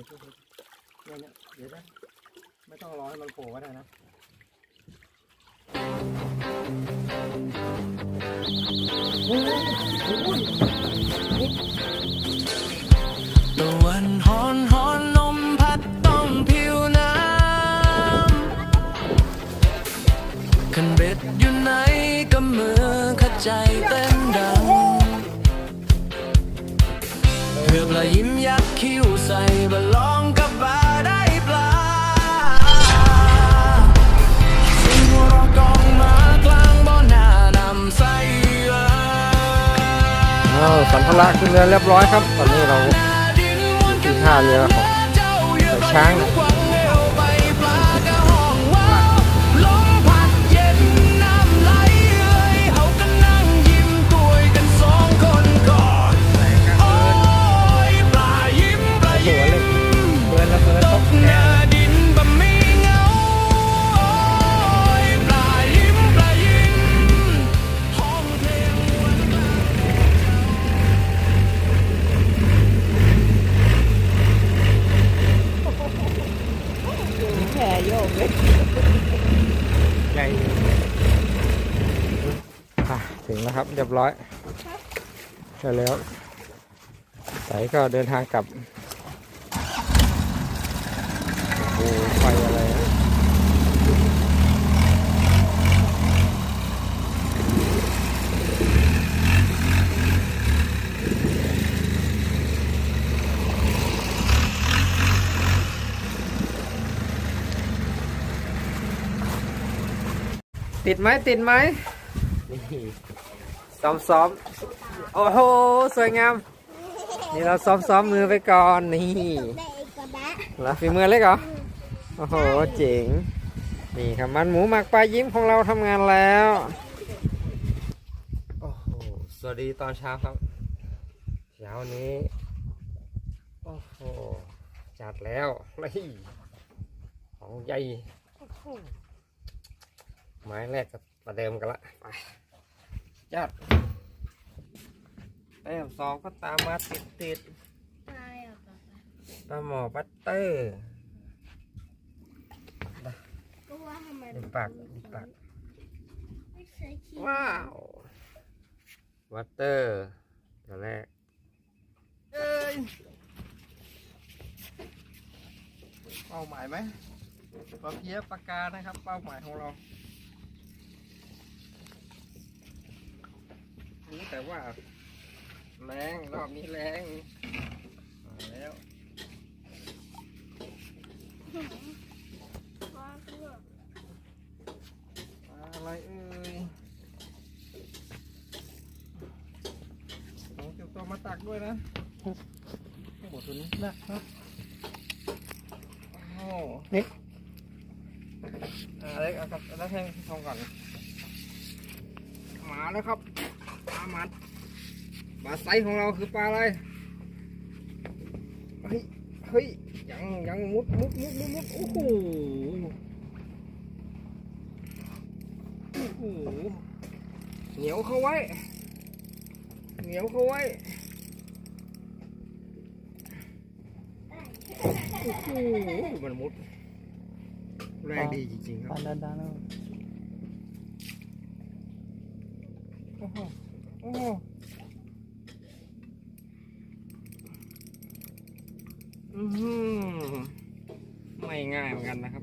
ยช่วยเนี่ยเนี่ยเดี๋ยวนะไม่ต้องรอให้มันโผล่ก็ได้นะตะวันหอนหอนลมพัดต้องผิวน้ำคันเบ็ดอยู่ไหนก็มือขัดใจเต้นดังเพื่อปลายิ้มยักคิ้ว ใส่บะลองกับบาได้ปลาเสิงหัวเราะกองมากลางบ่อหน้านำใสเอ่ยอ้าวสัมภาระขึ้นเรือเรียบร้อยครับ ตอนนี้เราที่ท่าเรือของช้างหั ถึงแล้วครับ เรียบร้อยใช่แล้วใสก็เดินทางกลับโอ้โหไฟอะไรอะติดไหมติดไหมนี่ ซ้อมซ้อมโอ้โหสวยงาม นี่เราซ้อมซ้อมมือไปก่อนนี่ได้อีกกระบะเหรอฝีมือเล็กเหรอโอ้โหเจ๋งนี่ครับมันหมูหมักปลายิ้มของเราทำงานแล้วโอ้โหสวัสดีตอนเช้าครับเช้านี้โอ้โหจัดแล้วนี่ของใหญ่โอ้โหไม้แรกก็ประเดิมกันละไป จัดแต้มสองก็ตามมาติดติดๆตายอะกระบะปลาหมอบัตเตอร์ก็ว่าทำไมดูปากดูปากไม่ใช่ขี้ว้าวบัตเตอร์ตัวแรกเอ้ยเป้าหมายไหมปลาเพี้ยปากกานะครับ เป้าหมายของเรา รู้แต่ว่าแรงรอบนี้แรงมาแล้วว่าเพื่ออะไรเอ่ยเอาเก็บตัวมาตักด้วยนะโอ้โหตัวนี้หนักครับโอ้นี่อะไรเอากับแล้วแทงทองก่อนมาแล้วครับ ปลามัดปลาไซของเราคือปลาอะไรเฮ้ยเฮ้ยยังยังมุดมุดมุดมุดมุดโอ้โหโอ้โหเหนียวเข้าไว้ เหนียวเข้าไว้โอ้โหมันมุดแรงดีจริงๆครับด้านด้านแล้ว โอ้โห โอ้โห อื้อหือ ไม่ง่ายเหมือนกันนะครับ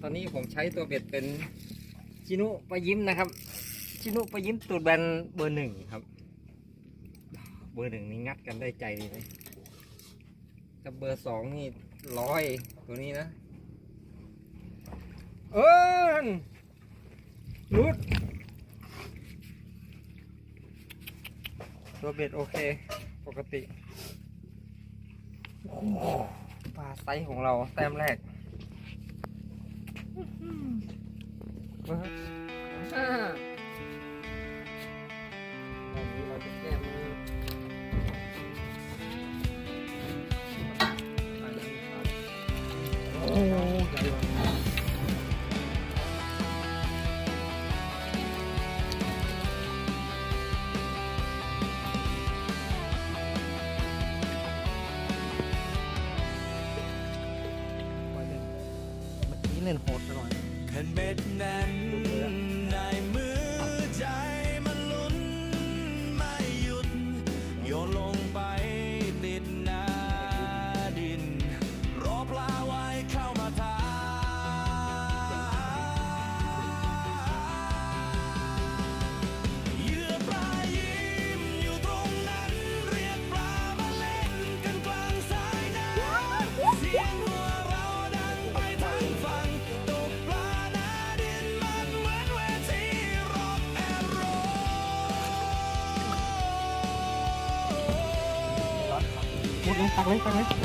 ตอนนี้ผมใช้ตัวเบ็ดเป็นชินุปยิ้มนะครับ ชินุปยิ้มตูดแบนเบอร์หนึ่งครับ เบอร์หนึ่งนี่งัดกันได้ใจดีเลยกับเบอร์สองนี่ร้อยตัวนี้นะ เอิญรุด ตัวเบ็ดโอเค ปกติปลาไซส์ของเราแต้มแรก ดเ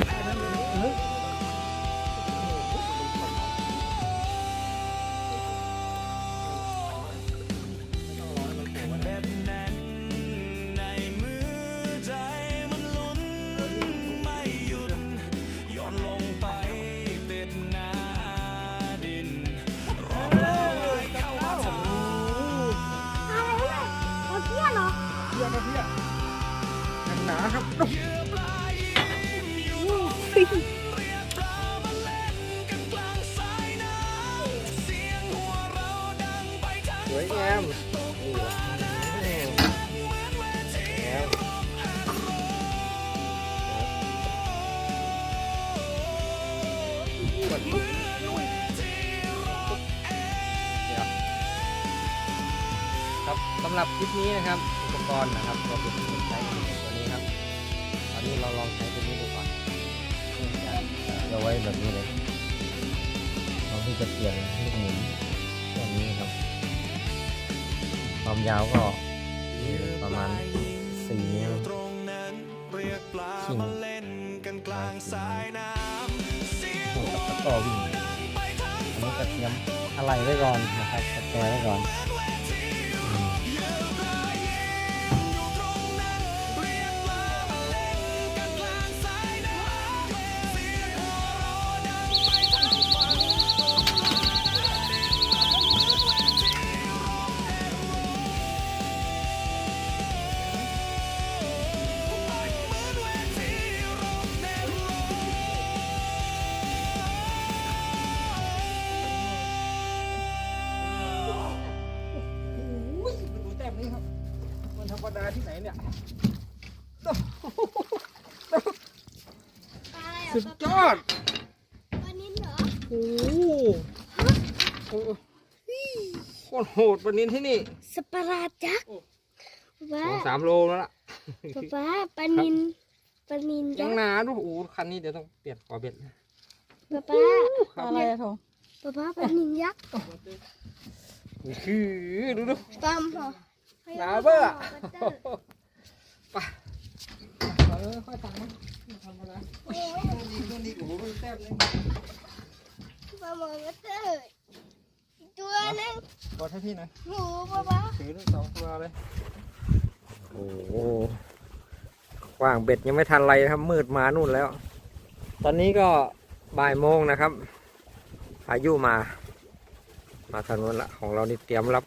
สวเราะดังไปทั้งสวยงามนี่ว่ะเดี๋ยวครับสำหรับคลิปนี้นะครับอุปกรณ์นะครับเราเป็น แบบนี้เลยเราที่จะเปลี่ยนลูกหมุนอย่างนี้ครับ ความยาวก็ประมาณสี่นิ้วขึ้นกลางมาเล่กันกลางสายน้ำเสียงหัวกับตะกอวิ่งอันนี้กระเทียมอะไรไว้ก่อนนะครับกระแจไว้ก่อน โคตรโหดวันนี้ที่นี่สปารายักษ์สว้าองสามโลแล้วล่ะป๊าป๊าปลานินปลานินยัยังกษ์หนาดูโอ้โหคันนี้เดี๋ยวต้องเปลี่ยนขอเบ็ดนะป๊าป๊าอะไรอะทงป๊าป๊าปลานินยักษ์นี่คือดูดู ตามเหรอหนาเบ้อ ไปเออค่อยตามนะทำมาแล้วนี่ตัวนี้โอ้โหมันแต้มเลย ปลาหมอมาเตอร์อีก ตัวหนึงกดให้พี่หน่อยหูป๊าป๊าถือทั้งสองตัวเลยโอ้โหกว้างเบ็ดยังไม่ทันไรนะครับ มืดมานู่นแล้ว ตอนนี้ก็บ่ายโมงนะครับพายุมา มาทางนู้นละของเรานี่เตรียมรับ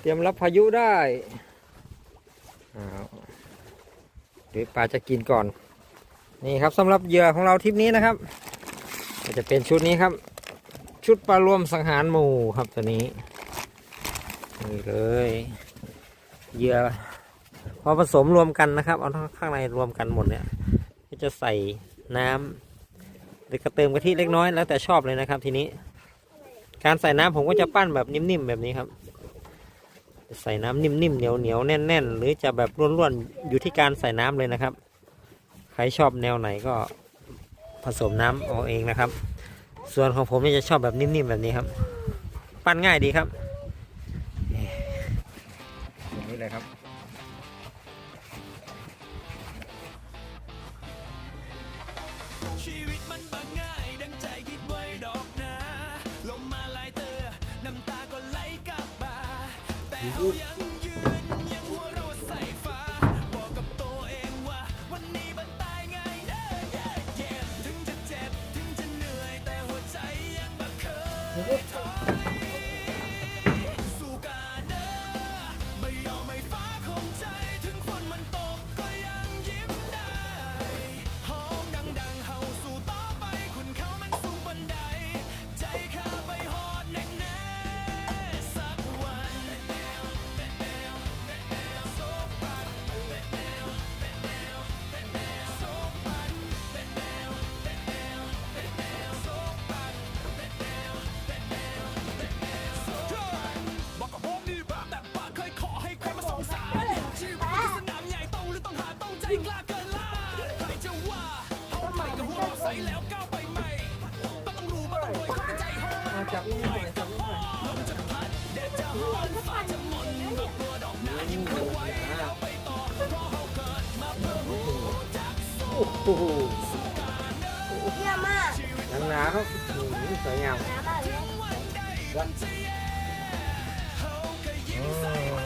เตรียมรับพายุได้อ้าวเดี๋ยวปลาจะกินก่อน นี่ครับสำหรับเหยื่อของเราทริปนี้นะครับ ก็จะเป็นชุดนี้ครับ ชุดปลารวมสังหารหมู่ครับตัวนี้นี่เลยเหยื่อพอผสมรวมกันนะครับ เอาข้างในรวมกันหมดเนี่ยก็จะใส่น้ำหรือก็เติมกะทิเล็กน้อยแล้วแต่ชอบเลยนะครับ ทีนี้ การใส่น้ำผมก็จะปั้นแบบนิ่มๆแบบนี้ครับ ใส่น้ำนิ่มๆเหนียวๆแน่น ๆ หรือจะแบบร่วนๆอยู่ที่การใส่น้ำเลยนะครับ ใครชอบแนวไหนก็ผสมน้ำเอาเองนะครับ ส่วนของผมเนี่ยจะชอบแบบนิ่มๆแบบนี้ครับ ปั้นง่ายดีครับอย่างนี้เลยครับ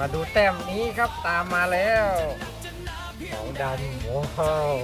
มาดูแต้มนี้ครับตามมาแล้วของดำว้าว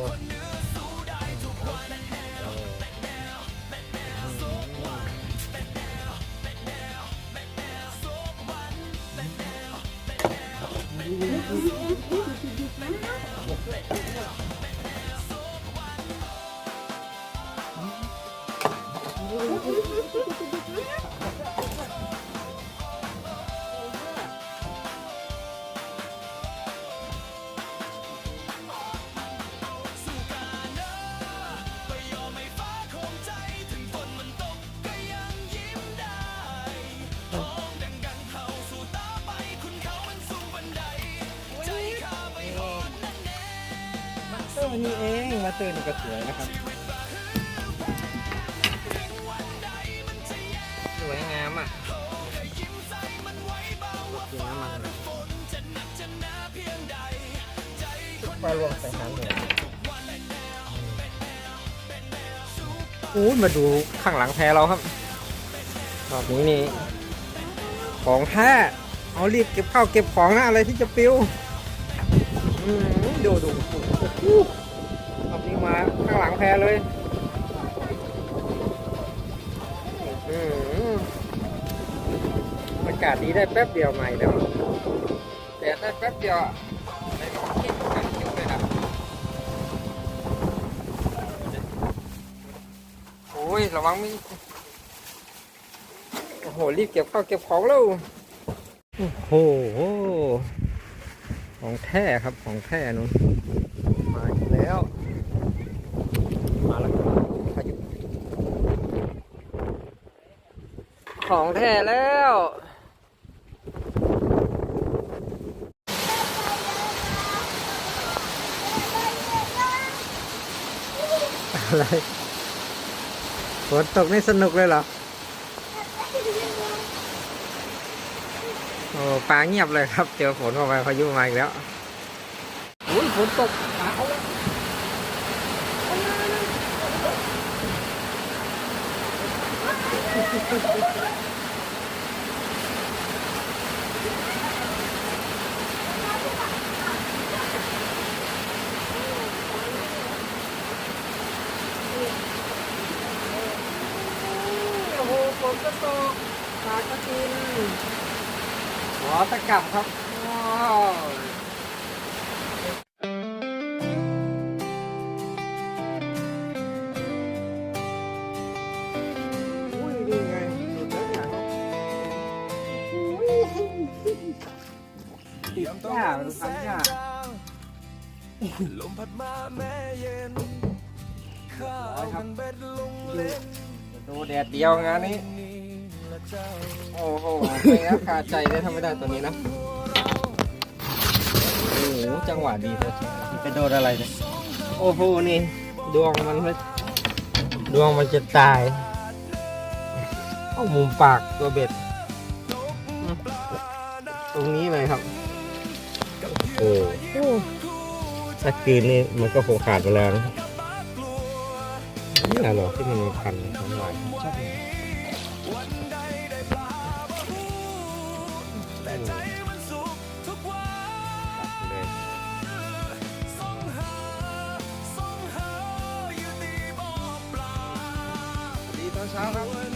เองมาเตอร์นี่ก็สวยนะครับ สวยงามอะกินน้ำมันปลารวมใส่น้ำเลยโอ้ยมาดูข้างหลังแพเราครับรอบนี้นี่ของแท้เอารีบเก็บข้าวเก็บของนะอะไรที่จะปลิวดูดูโอ้โห แพเลยอืมอากาศดีได้แป๊บเดียวใหม่แล้วแต่ได้แป๊บเดียวอะได้ของเก็บกันเก็บเลยนะโอ้ย ระวังมีโอ้โห รีบเก็บข้าวเก็บของแล้ว โอ้โห ของแท้ครับ ของแท้นู้นมาอีกแล้ว มาแล้วครับพายุ ของแท้แล้วอะไรฝนตกนี่สนุกเลยเหรอ โอ้ปลาเงียบเลยครับ เจอฝนเข้าไปพายุมาอีกแล้วอุ้ยฝนตก ลมพัดมาแม่เย็นข้าวมันเบ็ดลงเล่นดูแดดเดียวงานนี้ โอ้โหไม่งั้นขาดใจเลยถ้าไม่ได้ตัวนี้นะโอ้โหจังหวะดีเลยไปโดนอะไรเนี่ยโอ้โหนี่ ดวงมันไม่ดวงมันจะตายเอามุมปากตัวเบ็ด ตรงนี้เลยครับ โอ้ ถ้าคืนนี่มันก็คงขาดไปแล้วนะนี่เหรอที่มันมีพันของหวานชอบเลยวันใดได้ปลาบูแต่ใจมันสุขทุกวันเลยส่องหาส่องหาอยู่ที่บ่อปลาดีตอนเช้าครับ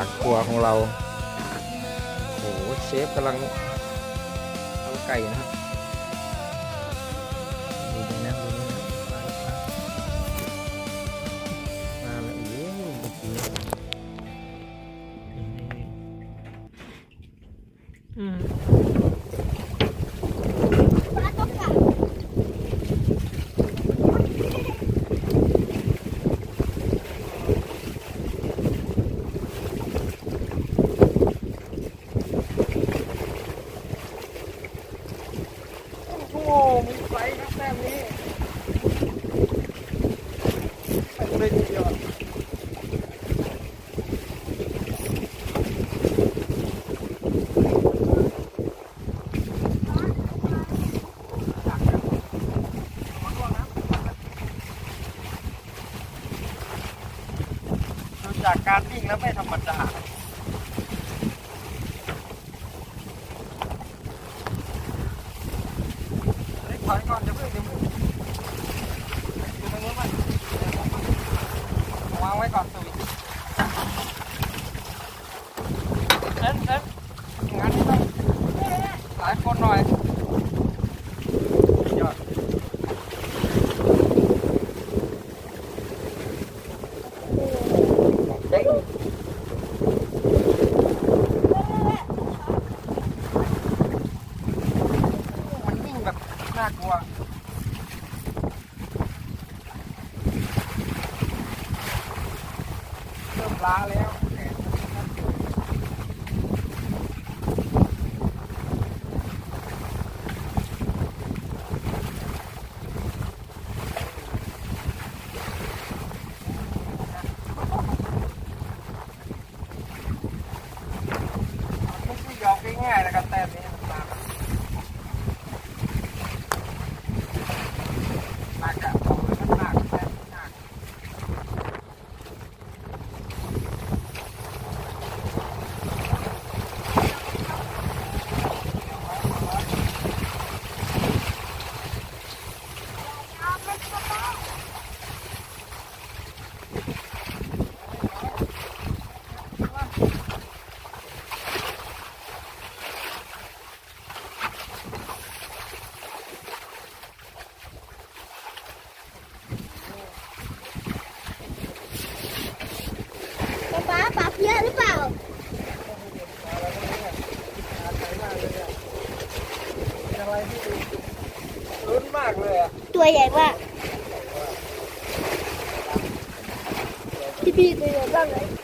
หลักครัวของเรา โอ้โหเชฟกำลังทำไก่นะครับดูดีนะดูดีนะมาแล้วเย้อื ถอยก่อนจะเพิ่ดึงยู่ไวางไว้ก่อนสวิต señora. ตัใหญ่มากพี่พี่ตัวใหญ่มากเลย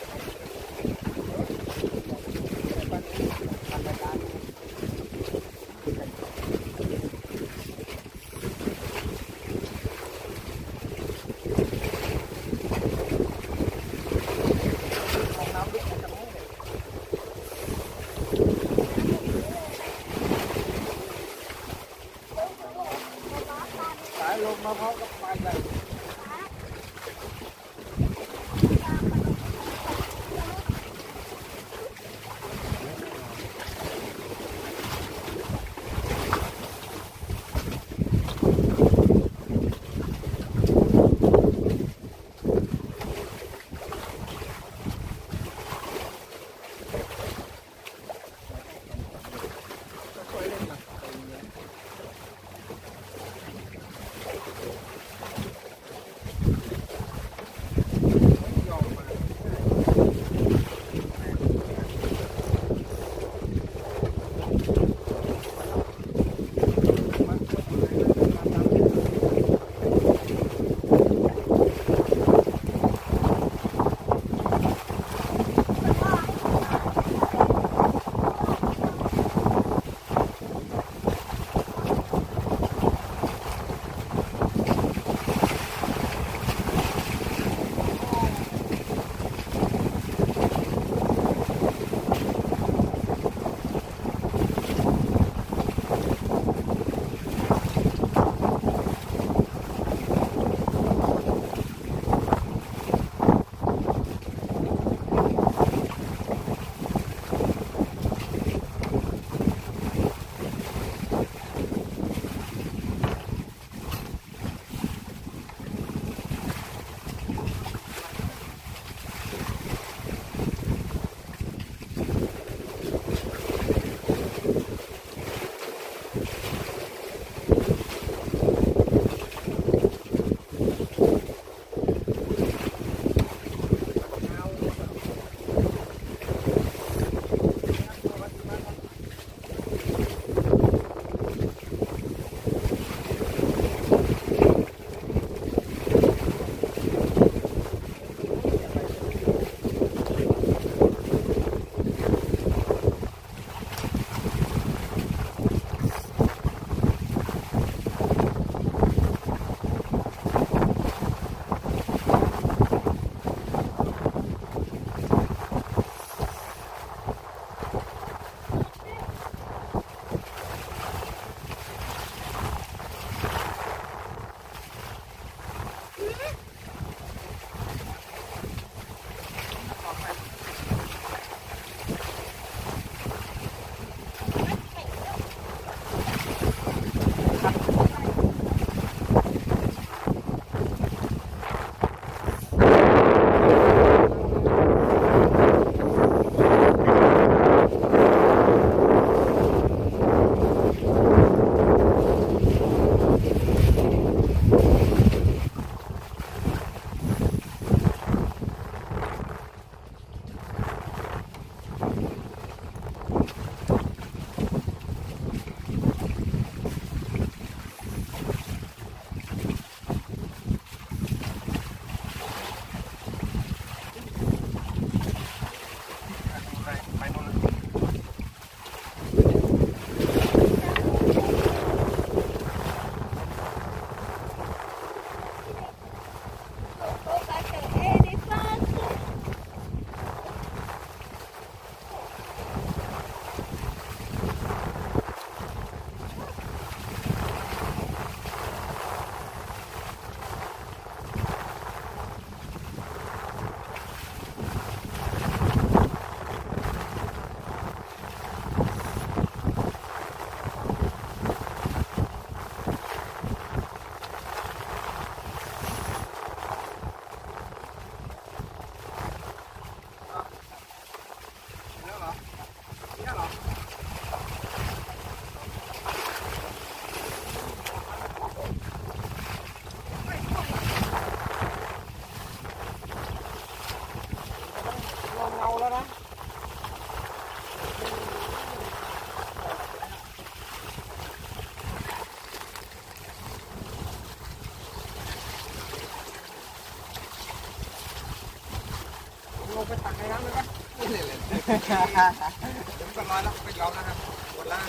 ผมก็ร้อยแล้วไม่ยอมนะครับหมดแล้ว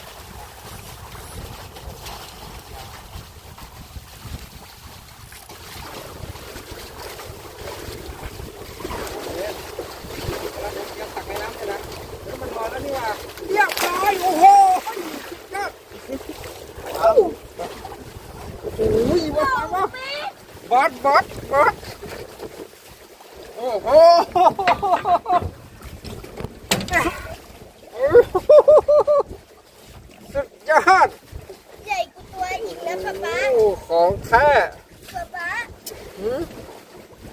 เดี๋ยวเดี๋ยวตักในน้ำเลยนะเดี๋ยวมันลอยแล้วเรียบร้อยโอ้โหยอดเอาโอ้ยว้าวว้าบอสบอสบอสโอ้โห สุดยอด ใหญ่กูตัวอีกแล้วป๊าป๊า โอ้ของแท้ ป๊าป๊า หืม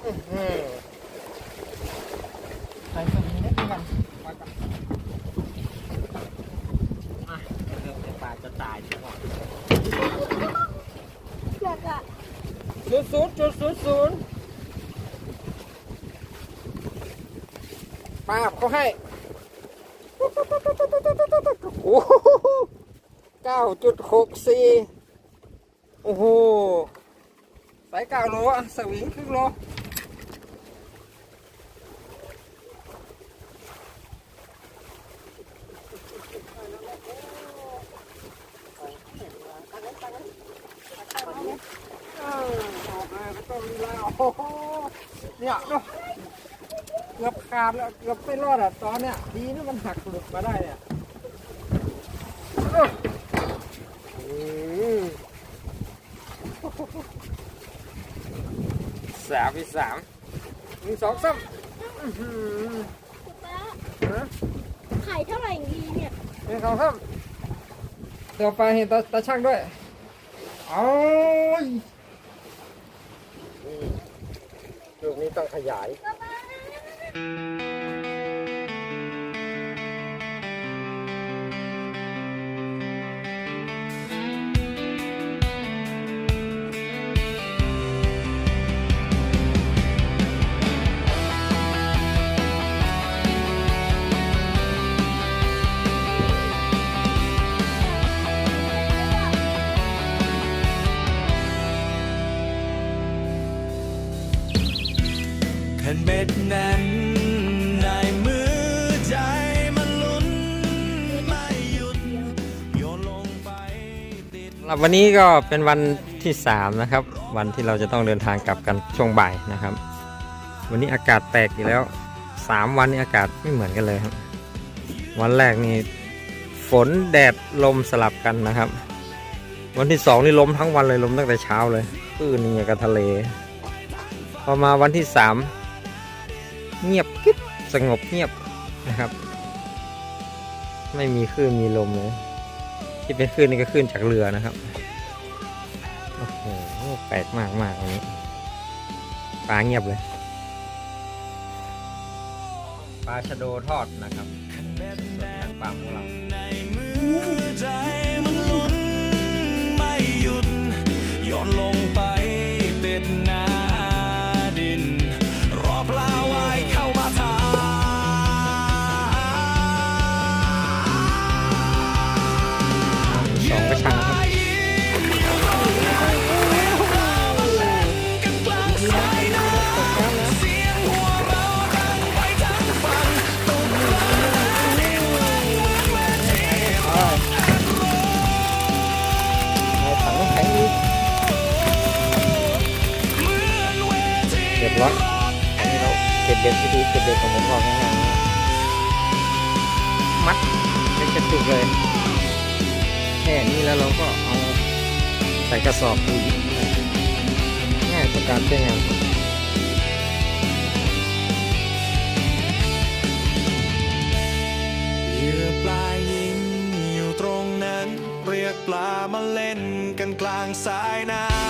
อื้อหือใส่สวิงนิดนึงก่อนไว้ก่อนอะเริ่มเป็นปลาจะตายทุกวัน หนักอะ ศูนย์ศูนย์จุดศูนย์ศูนย์ปาบ เขาให้โอ้เก้าจุดหกสี่โอ้โหสายเก้าโลอสวิงครึ่งโลเออออกมาไม่ต้อเนี่ยเนอะ เกือบขาดแล้วเกือบไม่รอดอะตอนเนี้ยดีนะมันหักหลุดมาได้เนี่ยเอออืมสามอีกสามหนึ่งสองสามอื้อหือป๊าฮะขายเท่าไหร่ดีเนี่ยหนึ่งสองสามเดี๋ยวไปเห็นตาตาช่างด้วยโอ้ยนี่ลูกนี้ต้องขยาย ป๊า ติดสำหรับวันนี้ก็เป็นวันที่สามนะครับ วันที่เราจะต้องเดินทางกลับกันช่วงบ่ายนะครับ วันนี้อากาศแปลกอีกแล้วสามวันนี้อากาศไม่เหมือนกันเลยครับ วันแรกนี่ฝนแดดลมสลับกันนะครับ วันที่สองนี่ลมทั้งวันเลยลมตั้งแต่เช้าเลยคลื่นนี่ยกับทะเล พอมาวันที่สามเงียบกิ๊บสงบเงียบนะครับ ไม่มีคลื่นมีลมเลย ที่เป็นคลื่นนี่ก็คลื่นจากเรือนะครับ โอ้โห แปลกมากมากวันนี้ ปลาเงียบเลย ปลาชะโดทอดนะครับสดทากปาของเรา เก็บเบ็ดวิธีเก็บเบ็ดของผมบอกง่ายๆมัดเป็นกระจุกเลย แค่นี้แล้วเราก็เอาใส่กระสอบปุ๋ยง่ายต่อการใช้งานปลายิงอยู่ตรงนั้น เรียกปลามาเล่นกันกลางสายน้ำ